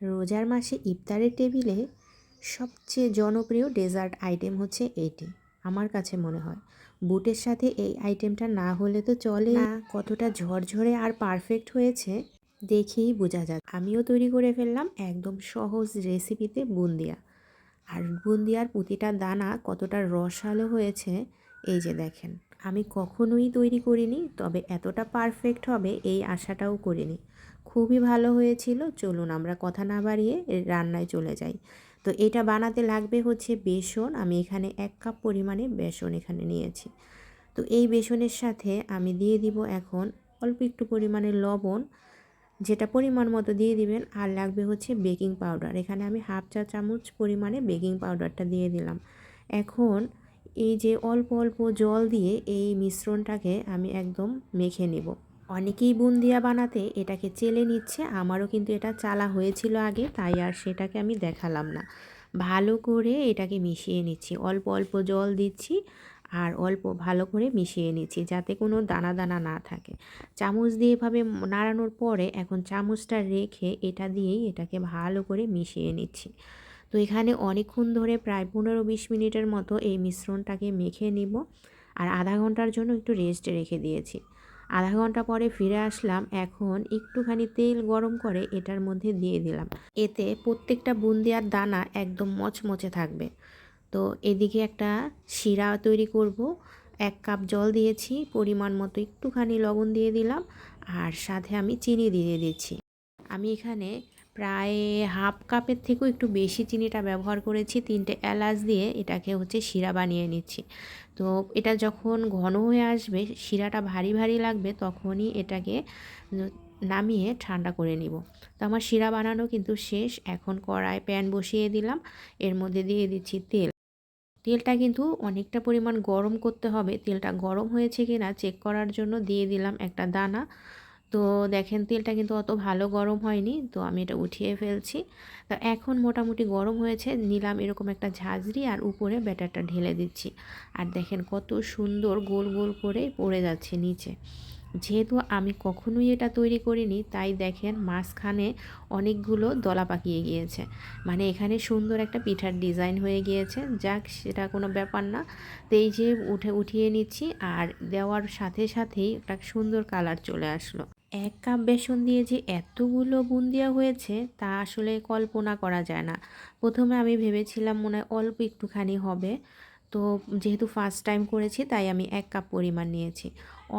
রোজার মাসে ইফতারের টেবিলে সবচেয়ে জনপ্রিয় ডেজার্ট আইটেম হচ্ছে এটি, আমার কাছে মনে হয়। বুটের সাথে এই আইটেমটা না হলে তো চলে না। কতটা ঝরঝরে আর পারফেক্ট হয়েছে দেখেই বোঝা যাক। আমিও তৈরি করে ফেললাম একদম সহজ রেসিপিতে বুন্দিয়া। আর বুন্দিয়ার প্রতিটা দানা কতটা রসালো হয়েছে, এই যে দেখেন। আমি কখনোই তৈরি করিনি, তবে এতটা পারফেক্ট হবে এই আশাটাও করিনি। খুবই ভালো হয়েছিল। চলুন আমরা কথা না বাড়িয়ে রান্নায় চলে যাই। তো এটা বানাতে লাগবে হচ্ছে বেসন। আমি এখানে এক কাপ পরিমাণে বেসন এখানে নিয়েছি। তো এই বেসনের সাথে আমি দিয়ে দিব এখন অল্প একটু পরিমাণে লবণ। যেটা পরিমাণ মতো দিয়ে দিবেন। আর লাগবে হচ্ছে বেকিং পাউডার। এখানে আমি হাফ চা চামচ পরিমাণে বেকিং পাউডারটা দিয়ে দিলাম। এখন এই যে অল্প অল্প জল দিয়ে এই মিশ্রণটাকে আমি একদম মেখে নেব। অনেকেই বুন্দিয়া বানাতে এটাকে চেলে নিচ্ছে, আমারও কিন্তু এটা চালা হয়েছিল আগে, তাই আর সেটাকে আমি দেখালাম না। ভালো করে এটাকে মিশিয়ে নিচ্ছি, অল্প অল্প জল দিচ্ছি আর অল্প ভালো করে মিশিয়ে নিচ্ছি যাতে কোনো দানা দানা না থাকে। চামচ দিয়ে এভাবে নাড়ানোর পরে এখন চামচটা রেখে এটা দিয়েই এটাকে ভালো করে মিশিয়ে নিচ্ছি। তো এখানে অনেকক্ষণ ধরে প্রায় পনেরো বিশ মিনিটের মতো এই মিশ্রণটাকে মেখে নিব আর আধা ঘণ্টার জন্য একটু রেস্ট রেখে দিয়েছি। আধা ঘণ্টা পরে ফিরে আসলাম। এখন একটুখানি তেল গরম করে এটার মধ্যে দিয়ে দিলাম। এতে প্রত্যেকটা বুন্দিয়ার দানা একদম মচমচে থাকবে। তো এদিকে একটা শিরা তৈরি করব। এক কাপ জল দিয়েছি, পরিমাণ মতো একটুখানি লবণ দিয়ে দিলাম, আর সাথে আমি চিনি দিয়ে দিচ্ছি। আমি এখানে প্রায় হাফ কাপের থেকেও একটু বেশি চিনিটা ব্যবহার করেছি, তিনটে এলাচ দিয়ে এটাকে হচ্ছে শিরা বানিয়ে নিচ্ছি। তো এটা যখন ঘন হয়ে আসবে, শিরাটা ভারী ভারী লাগবে, তখনই এটাকে নামিয়ে ঠান্ডা করে নিব। তো আমার শিরা বানানো কিন্তু শেষ, এখন কড়াই প্যান বসিয়ে দিলাম, এর মধ্যে দিয়ে দিচ্ছি তেল। তেলটা কিন্তু অনেকটা পরিমাণ গরম করতে হবে, তেলটা গরম হয়েছে কি না চেক করার জন্য দিয়ে দিলাম একটা দানা। তো দেখেন তেলটা কিন্তু অত ভালো গরম হয়নি, তো আমি এটা উঠিয়ে ফেলছি। তো এখন মোটামুটি গরম হয়েছে, নিলাম এরকম একটা ঝাঁঝরি আর উপরে ব্যাটারটা ঢেলে দিচ্ছি। আর দেখেন কত সুন্দর গোল গোল করে পড়ে যাচ্ছে নিচে। যেহেতু আমি কখনোই এটা তৈরি করিনি, তাই দেখেন মাঝখানে অনেকগুলো দলা পাকিয়ে গিয়েছে। মানে এখানে সুন্দর একটা পিঠার ডিজাইন হয়ে গিয়েছে, যাক সেটা কোনো ব্যাপার না। তো এই যে উঠে, উঠিয়ে নিচ্ছি আর দেওয়ার সাথে সাথেই একটা সুন্দর কালার চলে আসলো। এক কাপ বেসন দিয়ে যে এতগুলো বুন্দিয়া হয়েছে, তা আসলে কল্পনা করা যায় না। প্রথমে আমি ভেবেছিলাম মনে হয় অল্প একটুখানি হবে। তো যেহেতু ফার্স্ট টাইম করেছি, তাই আমি এক কাপ পরিমাণ নিয়েছি।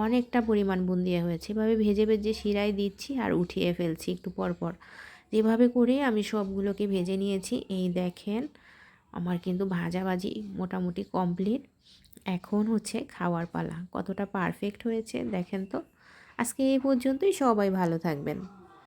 অনেকটা পরিমাণ বুন্দিয়া হয়েছে। এভাবে ভেজে ভেজে শিরাই দিচ্ছি আর উঠিয়ে ফেলছি একটু পর পর এভাবে করে আমি সবগুলোকে ভেজে নিয়েছি। এই দেখেন, আমার কিন্তু ভাজাভাজি মোটামুটি কমপ্লিট এখন হচ্ছে খাওয়ার পালা। কতটা পারফেক্ট হয়েছে, দেখেন তো। আজকে এই পর্যন্তই সবাই ভালো থাকবেন।